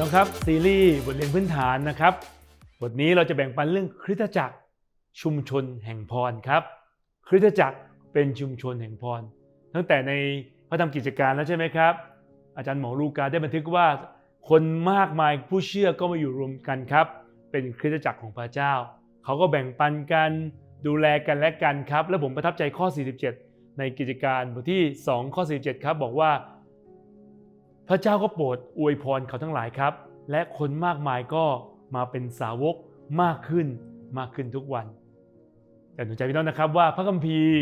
น้องครับซีรีส์บทเรียนพื้นฐานนะครับ บทนี้เราจะแบ่งปันเรื่องคริสตจักรชุมชนแห่งพรครับ คริสตจักรเป็นชุมชนแห่งพร ตั้งแต่ในพระธรรมกิจการแล้วใช่ไหมครับ อาจารย์หมอลูกาได้บันทึกว่า คนมากมายผู้เชื่อก็มาอยู่รวมกันครับ เป็นคริสตจักรของพระเจ้า เขาก็แบ่งปันกันดูแลกันและกันครับ และผมประทับใจข้อ 47 ในกิจการบทที่ 2 ข้อ 47 ครับบอกว่า พระเจ้าก็โปรดอวยพรเขาทั้งหลายครับ และคนมากมายก็มาเป็นสาวกมากขึ้นมากขึ้นทุกวัน แต่หนูใจพี่น้องนะครับว่าพระคัมภีร์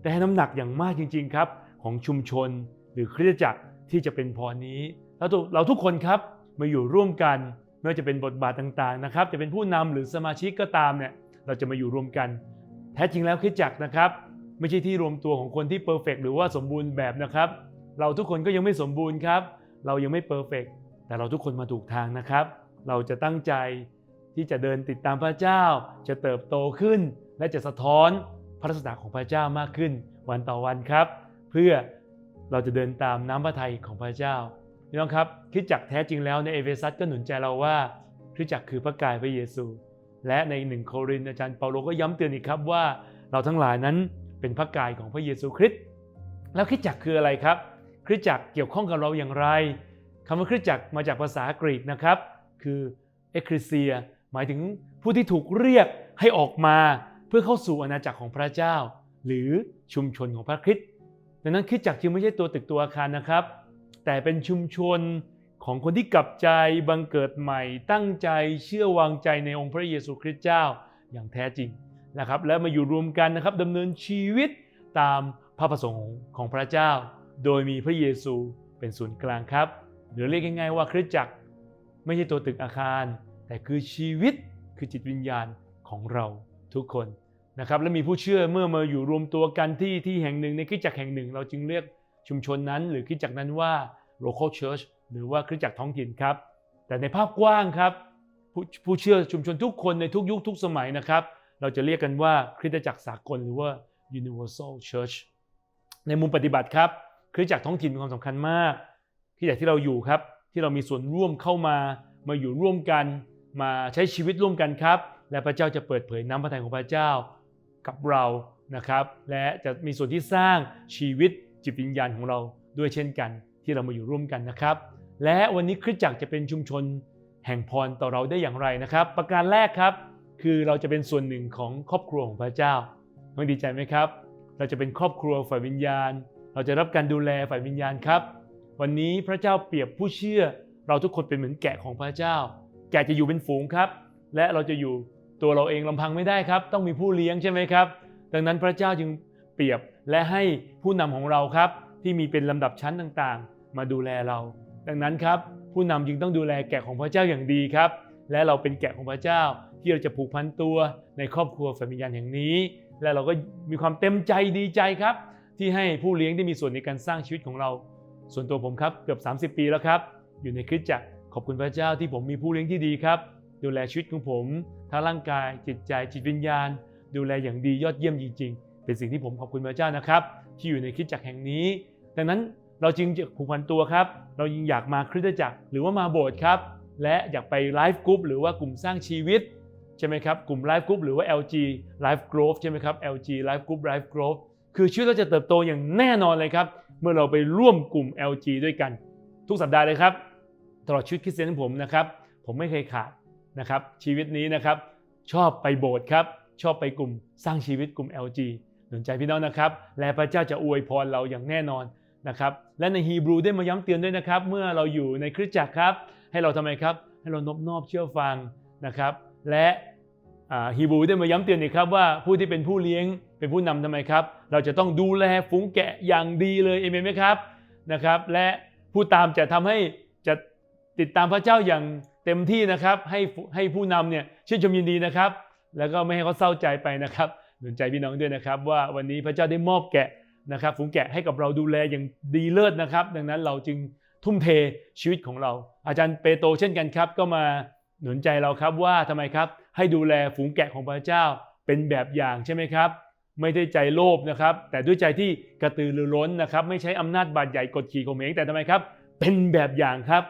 ได้ให้น้ำหนักอย่างมากจริง ๆครับ ของชุมชนหรือคริสตจักรที่จะเป็นพรนี้ แล้วเราทุกคนครับมาอยู่ร่วมกันไม่ว่าจะเป็นบทบาทต่างๆนะครับ จะเป็นผู้นำหรือสมาชิกก็ตามเนี่ยเราจะมาอยู่รวมกัน แท้จริงแล้วคริสตจักรนะครับ ไม่ใช่ที่รวมตัวของคนที่เพอร์เฟกหรือว่าสมบูรณ์แบบนะครับ เราทุกคนก็ยังไม่สมบูรณ์ครับ เรายังไม่เพอร์เฟกแต่เราทุกคนมาถูกทางนะครับ เราจะตั้งใจที่จะเดินติดตามพระเจ้า จะเติบโตขึ้น และจะสะท้อนพระลักษณะของพระเจ้ามากขึ้น วันต่อวันครับ เพื่อเราจะเดินตามน้ำพระทัยของพระเจ้าพี่น้องครับคริสจักแท้จริงแล้วในเอเฟซัสก็หนุนใจเราว่าคริสจักคือพระกายพระเยซู และในหนึ่งโครินธ์อาจารย์เปาโลก็ย้ำเตือนอีกครับว่า เราทั้งหลายนั้นเป็นพระกายของพระเยซูคริสต์แล้วคริสจักคืออะไรครับ ริสตจักรเกี่ยวข้องกับเราอย่างไรคำว่าคริสตจักรมาจากภาษากรีกนะครับ คือเอคริเซีย หมายถึงผู้ที่ถูกเรียกให้ออกมาเพื่อเข้าสู่อาณาจักรของพระเจ้า หรือชุมชนของพระคริสต์ดังนั้นคริสตจักรจึงไม่ใช่ตัวตึกตัวอาคารนะครับ แต่เป็นชุมชนของคนที่กลับใจบังเกิดใหม่ ตั้งใจเชื่อวางใจในองค์พระเยซูคริสต์เจ้าอย่างแท้จริงนะครับ และมาอยู่รวมกันนะครับดำเนินชีวิตตามพระประสงค์ของพระเจ้า โดยมีพระเยซูเป็นศูนย์กลางครับ หรือเรียกง่ายๆว่าคริสตจักรไม่ใช่ตัวตึกอาคาร แต่คือชีวิตคือจิตวิญญาณของเราทุกคนนะครับและมีผู้เชื่อเมื่อมาอยู่รวมตัวกันที่ที่แห่งหนึ่งในคริสตจักรแห่งหนึ่ง เราจึงเรียกชุมชนนั้น หรือคริสตจักรนั้นว่า local church หรือว่าคริสตจักรท้องถิ่นครับ แต่ในภาพกว้างครับผผู้เชื่อชุมชนทุกคนในทุกยุคทุกสมัยนะครับ เราจะเรียกกันว่าคริสตจักรสากลหรือว่า universal church ในมุมปฏิบัติครับ คริสตจักรท้องถิ่นมีความสำคัญมากคริสตจักรที่เราอยู่ครับ ที่เรามีส่วนร่วมเข้ามามาอยู่ร่วมกัน มาใช้ชีวิตร่วมกันครับ และพระเจ้าจะเปิดเผยน้ำพระทัยของพระเจ้ากับเรานะครับ และจะมีส่วนที่สร้างชีวิตจิตวิญญาณของเราด้วยเช่นกัน ที่เรามาอยู่ร่วมกันนะครับ และวันนี้คริสตจักรจะเป็นชุมชนแห่งพรต่อเราได้อย่างไรนะครับ ประการแรกครับ คือเราจะเป็นส่วนหนึ่งของครอบครัวของพระเจ้าต้องดีใจไหมครับ เราจะเป็นครอบครัวฝ่ายวิญญาณ เราจะรับการดูแลฝ่ายวิญญาณครับ วันนี้พระเจ้าเปรียบผู้เชื่อ เราทุกคนเป็นเหมือนแกะของพระเจ้า แกะจะอยู่เป็นฝูงครับ และเราจะอยู่ตัวเราเองลำพังไม่ได้ครับ ต้องมีผู้เลี้ยงใช่ไหมครับ ดังนั้นพระเจ้าจึงเปรียบและให้ผู้นำของเราครับ ที่มีเป็นลำดับชั้นต่างๆ มาดูแลเรา ดังนั้นครับ ผู้นำจึงต้องดูแลแกะของพระเจ้าอย่างดีครับ และเราเป็นแกะของพระเจ้าที่เราจะผูกพันตัวในครอบครัวฝ่ายวิญญาณอย่างนี้ และเราก็มีความเต็มใจดีใจครับ ที่ให้ผู้เลี้ยงได้มีส่วนในการสร้างชีวิตของเรา ส่วนตัวผมครับเกือบ 30 ปีแล้วครับ อยู่ในคริสตจักรขอบคุณพระเจ้าที่ผมมีผู้เลี้ยงที่ดีครับ ดูแลชีวิตของผมทั้งร่างกายจิตใจจิตวิญญาณ ดูแลอย่างดียอดเยี่ยมจริง ๆ เป็นสิ่งที่ผมขอบคุณพระเจ้านะครับ ที่อยู่ในคริสตจักรแห่งนี้ ดังนั้นเราจึงจะผูกพันตัวครับ เรายิงอยากมาคริสตจักรหรือว่ามาโบสถ์ครับ และอยากไปไลฟ์กรุ๊ปหรือว่ากลุ่มสร้างชีวิตใช่ไหมครับกลุ่มไลฟ์กรุ๊ปหรือว่า LG Life Growth ใช่ไหมครับ LG Life Group Life Growth คือชีวิตเราจะเติบโตอย่างแน่นอนเลยครับ เมื่อเราไปร่วมกลุ่ม LG ด้วยกัน ทุกสัปดาห์เลยครับ ตลอดชีวิตคริสเตียนของผมนะครับ ผมไม่เคยขาดนะครับ ชีวิตนี้นะครับ ชอบไปโบสถ์ครับ ชอบไปกลุ่มสร้างชีวิตกลุ่ม LG หนุนใจพี่น้องนะครับ และพระเจ้าจะอวยพรเราอย่างแน่นอนนะครับ และในฮีบรูได้มาย้ำเตือนด้วยนะครับ เมื่อเราอยู่ในคริสตจักรครับ ให้เราทำไมครับ ให้เรานบนอบเชื่อฟังนะครับ และ ฮีบูได้มาย้ำเตือนอีกครับว่าผู้ที่เป็นผู้เลี้ยงเป็นผู้นำทำไมครับ เราจะต้องดูแลฝูงแกะอย่างดีเลยเอเมนไหมครับนะครับ และผู้ตามจะทำให้จะติดตามพระเจ้าอย่างเต็มที่นะครับ ให้ให้ผู้นำเนี่ยชื่นชมยินดีนะครับ แล้วก็ไม่ให้เขาเศร้าใจไปนะครับหนุนใจพี่น้องด้วยนะครับ ว่าวันนี้พระเจ้าได้มอบแกะนะครับฝูงแกะให้กับเราดูแลอย่างดีเลิศนะครับ ดังนั้นเราจึงทุ่มเทชีวิตของเรา อาจารย์เปโตรเช่นกันครับ ก็มา หนุนใจเราครับว่าทำไมครับให้ดูแลฝูงแกะของพระเจ้าเป็นแบบอย่างใช่ไหมครับ ไม่ได้ใจโลภนะครับ แต่ด้วยใจที่กระตือรือร้นนะครับ ไม่ใช้อำนาจบาดใหญ่กดขี่ข่มเหงแต่ทำไมครับ เป็นแบบอย่างครับ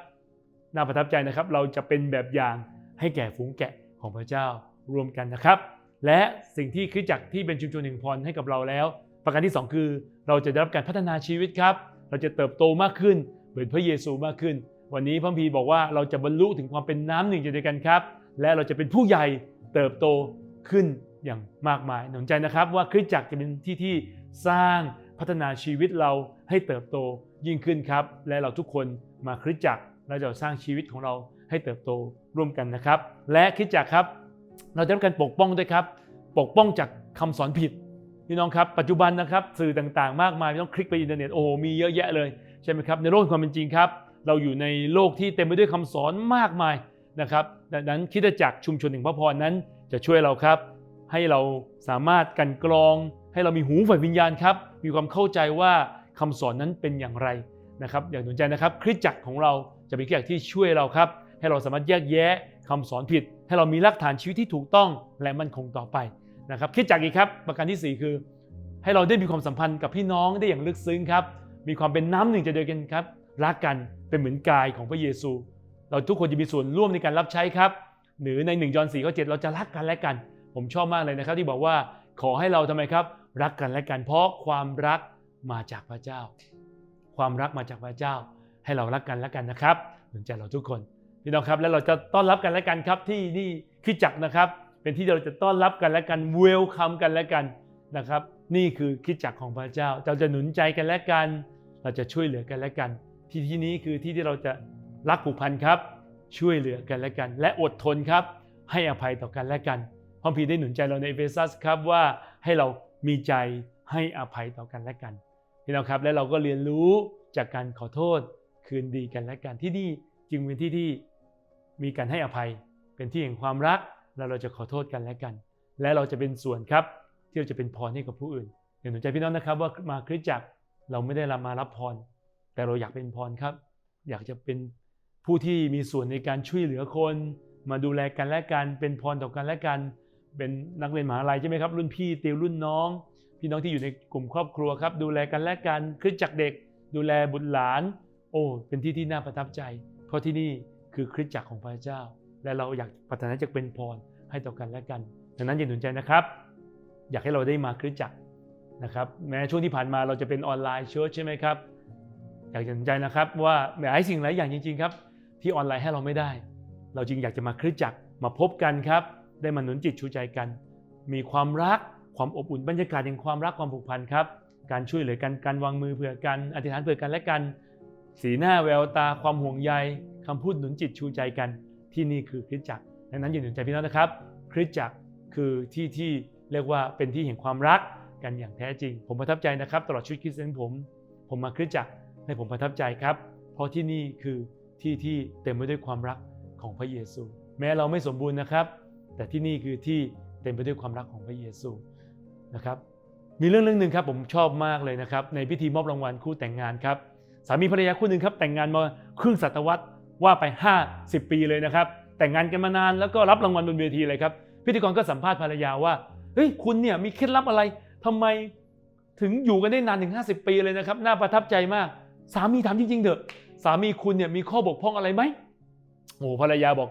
น่าประทับใจนะครับ เราจะเป็นแบบอย่างให้แก่ฝูงแกะของพระเจ้ารวมกันนะครับ และสิ่งที่คริสจักรที่เป็นชุมชนแห่งพรให้กับเราแล้ว ประการที่ 2 คือ เราจะได้รับการพัฒนาชีวิตครับ เราจะเติบโตมากขึ้นเหมือนพระเยซูมากขึ้น วันนี้พระพีบอกว่าเราจะบรรลุถึงความเป็นน้ำหนึ่งใจเดียวกันครับ และเราจะเป็นผู้ใหญ่เติบโตขึ้นอย่างมากมายหนุนใจนะครับว่าคริสตจักรจะเป็นที่ที่สร้างพัฒนาชีวิตเราให้เติบโตยิ่งขึ้นครับ และเราทุกคนมาคริสตจักรและจะสร้างชีวิตของเราให้เติบโตร่วมกันนะครับ และคริสตจักรครับ เราจะรับการปกป้องด้วยครับ ปกป้องจากคำสอนผิดพี่น้องครับปัจจุบันนะครับสื่อต่างๆ มากมายไม่ต้องคลิกไปอินเทอร์เน็ตโอ้โหมีเยอะแยะเลยใช่ไหมครับในโลกความเป็นจริงครับ เราอยู่ในโลกที่เต็มไปด้วยคำสอนมากมายนะครับ ดังนั้นคิดจักรชุมชนแห่งพระพรนั้นจะช่วยเราครับ ให้เราสามารถกันกรอง ให้เรามีหูฝ่ายวิญญาณครับ มีความเข้าใจว่าคำสอนนั้นเป็นอย่างไรนะครับ อย่างหนุนใจนะครับคริสจักรของเราจะเป็นคริสจักรที่ช่วยเราครับ ให้เราสามารถแยกแยะคำสอนผิด ให้เรามีรากฐานชีวิตที่ถูกต้องและมั่นคงต่อไปนะครับคริสจักรอีกครับ ประการทีสี่4 คือ ให้เราได้มีความสัมพันธ์กับพี่น้องได้อย่างลึกซึ้งครับ มีความเป็นน้ำหนึ่งใจเดียวกันครับรักกัน เป็นเหมือนกายของพระเยซู เราทุกคนจะมีส่วนร่วมในการรับใช้ครับ หรือใน1ยอห์น4ข้อ7เราจะรักกันและกัน ผมชอบมากเลยนะครับ ที่บอกว่าขอให้เราทำไมครับ รักกันและกัน เพราะความรักมาจากพระเจ้า ความรักมาจากพระเจ้า ให้เรารักกันและกันนะครับหนุนใจเราทุกคนพี่น้องครับแล้วเราจะต้อนรับกันและกันครับที่นี่คริดจักรนะครับ เป็นที่เราจะต้อนรับกันและกันเวลคัมกันและกันนะครับ นี่คือคิดจักของพระเจ้า เราจะหนุนใจกันและกัน เราจะช่วยเหลือกันและกัน ที่ที่นี้คือที่ที่เราจะรักผูกพันครับ ช่วยเหลือกันและกัน และอดทนครับ ให้อภัยต่อกันและกันพระพีได้หนุนใจเราในเอเฟซัสครับว่าให้เรามีใจให้อภัยต่อกันและกันพี่น้องครับและเราก็เรียนรู้จากการขอโทษคืนดีกันและกันที่นี่จึงเป็นที่ที่มีการให้อภัย เป็นที่แห่งความรักแล้วเราจะขอโทษกันและกัน และเราจะเป็นส่วนครับ ที่เราจะเป็นพรให้กับผู้อื่นอย่างหนุนใจพี่น้องนะครับว่ามาคริสตจักรเราไม่ได้รับมารับพร แต่เราอยากเป็นพรครับ อยากจะเป็นผู้ที่มีส่วนในการช่วยเหลือคน มาดูแลกันและกัน เป็นพรต่อกันและกัน เป็นนักเรียนมหาลัยใช่ไหมครับ รุ่นพี่ติวรุ่นน้อง พี่น้องที่อยู่ในกลุ่มครอบครัวครับ ดูแลกันและกันคริสจักรเด็ก ดูแลบุตรหลาน โอ้เป็นที่ที่น่าประทับใจ เพราะที่นี่คือคริสตจักรของพระเจ้า และเราอยากปรารถนาจะเป็นพรให้ต่อกันและกันดังนั้นอย่าหนุนใจนะครับ อยากให้เราได้มาคริสตจักรนะครับแม้ช่วงที่ผ่านมาเราจะเป็นออนไลน์เชิญใช่ไหมครับ อยากจะหนุนใจนะครับว่าหลายสิ่งหลายอย่างจริงๆครับ ที่ออนไลน์ให้เราไม่ได้ เราจึงอยากจะมาคริสจักรมาพบกันครับ ได้มาหนุนจิตชูใจกัน มีความรักความอบอุ่นบรรยากาศแห่งความรักความผูกพันครับ การช่วยเหลือกันการวางมือเผื่อกันอธิษฐานเผื่อกันและกัน สีหน้าแววตาความห่วงใยคำพูดหนุนจิตชูใจกัน ที่นี่คือคริสจักรดังนั้นอย่าหนุนใจพี่น้องนะครับ คริสจักรคือที่ที่เรียกว่าเป็นที่แห่งความรักกันอย่างแท้จริง ผมประทับใจนะครับ ตลอดชีวิตคริสเตียนผม ผมมาคริสจักร ให้ผมประทับใจครับ เพราะที่นี่คือที่ที่เต็มไปด้วยความรักของพระเยซู แม้เราไม่สมบูรณ์นะครับ แต่ที่นี่คือที่เต็มไปด้วยความรักของพระเยซูนะครับมีเรื่องเรื่องหนึ่งครับผมชอบมากเลยนะครับในพิธีมอบรางวัลคู่แต่งงานครับสามีภรรยาคู่หนึ่งครับแต่งงานมาครึ่งศตวรรษว่าไป 50 ปีเลยนะครับ แต่งงานกันมานานแล้วก็รับรางวัลบนเวทีเลยครับ พิธีกรก็สัมภาษณ์ภรรยาว่าเฮ้ยคุณเนี่ยมีเคล็ดลับอะไรทำไมถึงอยู่กันได้นานถึง 50 ปีเลยนะครับ น่าประทับใจมาก สามีถามจริงๆเถอะสามีคุณเนี่ยมีข้อบกพร่องอะไรไหมโอ้ภรรยาบอก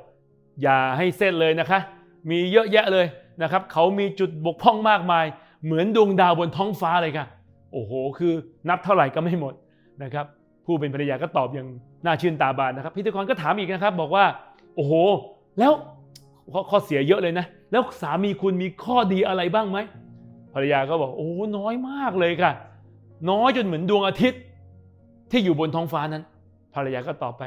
อย่าให้เส้นเลยนะคะ มีเยอะแยะเลยนะครับ เขามีจุดบกพร่องมากมาย เหมือนดวงดาวบนท้องฟ้าเลยค่ะ โอ้โห คือนับเท่าไหร่ก็ไม่หมดนะครับ ผู้เป็นภรรยาก็ตอบอย่างน่าชื่นตาบานนะครับ พิธีกรก็ถามอีกนะครับ บอกว่า โอ้โห แล้วข้อข้อเสียเยอะเลยนะ แล้วสามีคุณมีข้อดีอะไรบ้างไหมภรรยาก็บอก โอ้น้อยมากเลยค่ะ น้อยจนเหมือนดวงอาทิตย์ ที่อยู่บนท้องฟ้านั้น ภรรยาก็ตอบไป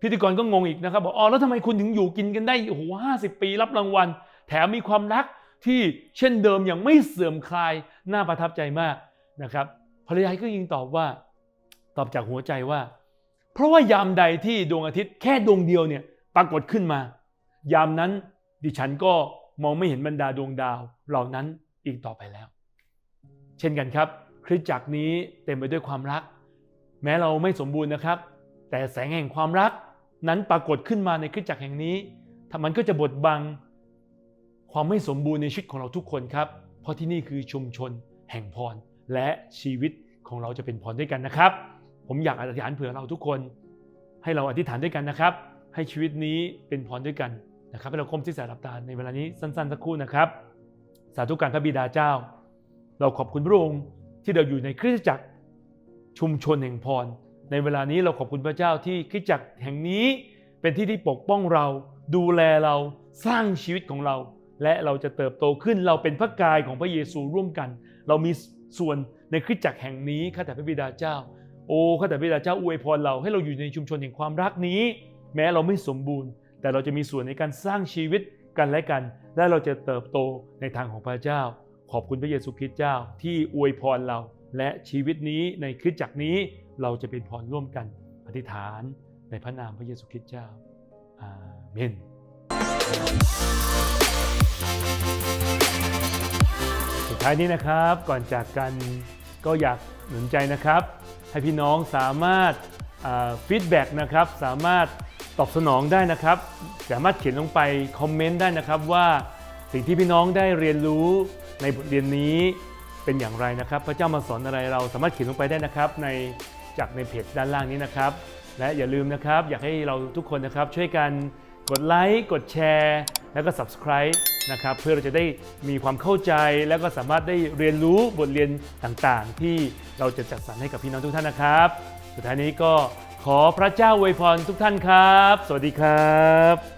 พิธีกรก็งงอีกนะครับบอกอ๋อแล้วทำไมคุณถึงอยู่กินกันได้โอ้โหห้าสิบปีรับรางวัล แถมมีความรักที่เช่นเดิมอย่างไม่เสื่อมคลายน่าประทับใจมากนะครับ ภรรยาก็ยิงตอบว่า ตอบจากหัวใจว่า เพราะว่ายามใดที่ดวงอาทิตย์แค่ดวงเดียวเนี่ยปรากฏขึ้นมา ยามนั้นดิฉันก็มองไม่เห็นบรรดาดวงดาวเหล่านั้นอีกต่อไปแล้ว เช่นกันครับ คริสตจักรนี้เต็มไปด้วยความรัก แม้เราไม่สมบูรณ์นะครับ แต่แสงแห่งความรักนั้นปรากฏขึ้นมาในคริสตจักรแห่งนี้ถ้ามันก็จะบดบังความไม่สมบูรณ์ในชีวิตของเราทุกคนครับ เพราะที่นี่คือชุมชนแห่งพร และชีวิตของเราจะเป็นพรด้วยกันนะครับ ผมอยากอธิษฐานเผื่อเราทุกคน ให้เราอธิษฐานด้วยกันนะครับ ให้ชีวิตนี้เป็นพรด้วยกันนะครับให้เราก้มที่สายหลับตาในเวลานี้สั้นๆสักครู่นะครับ สาธุการพระบิดาเจ้า เราขอบคุณพระองค์ที่เราอยู่ในคริสตจักร ชุมชนแห่งพร ในเวลานี้เราขอบคุณพระเจ้าที่คริสตจักรแห่งนี้เป็นที่ที่ปกป้องเรา ดูแลเราสร้างชีวิตของเรา และเราจะเติบโตขึ้นเราเป็นพระกายของพระเยซูร่วมกัน เรามีส่วนในคริสตจักรแห่งนี้ข้าแต่พระบิดาเจ้า โอ้ข้าแต่พระบิดาเจ้าอวยพรเราให้เราอยู่ในชุมชนแห่งความรักนี้ แม้เราไม่สมบูรณ์ แต่เราจะมีส่วนในการสร้างชีวิตกันและกัน และเราจะเติบโตในทางของพระเจ้า ขอบคุณพระเยซูคริสต์เจ้าที่อวยพรเรา และชีวิตนี้ในคริสตจักรนี้เราจะเป็นพรร่วมกันอธิษฐานในพระนามพระเยซูคริสต์เจ้าอาเมนสุดท้ายนี้นะครับก่อนจากกันก็อยากหนุนใจนะครับ ให้พี่น้องสามารถฟีดแบ็กนะครับสามารถตอบสนองได้นะครับ สามารถเขียนลงไปคอมเมนต์ได้นะครับว่าสิ่งที่พี่น้องได้เรียนรู้ในบทเรียนนี้ เป็นอย่างไรนะครับ พระเจ้ามาสอนอะไรเราสามารถเขียนลงไปได้นะครับในจากในเพจด้านล่างนี้นะครับ และอย่าลืมนะครับ อยากให้เราทุกคนนะครับช่วยกันกดไลค์กดแชร์แล้วก็ subscribe นะครับเพื่อเราจะได้มีความเข้าใจแล้วก็สามารถได้เรียนรู้บทเรียนต่างๆ ที่เราจะจัดสรรให้กับพี่น้องทุกท่านนะครับ สุดท้ายนี้ก็ขอพระเจ้าอวยพรทุกท่านครับ สวัสดีครับ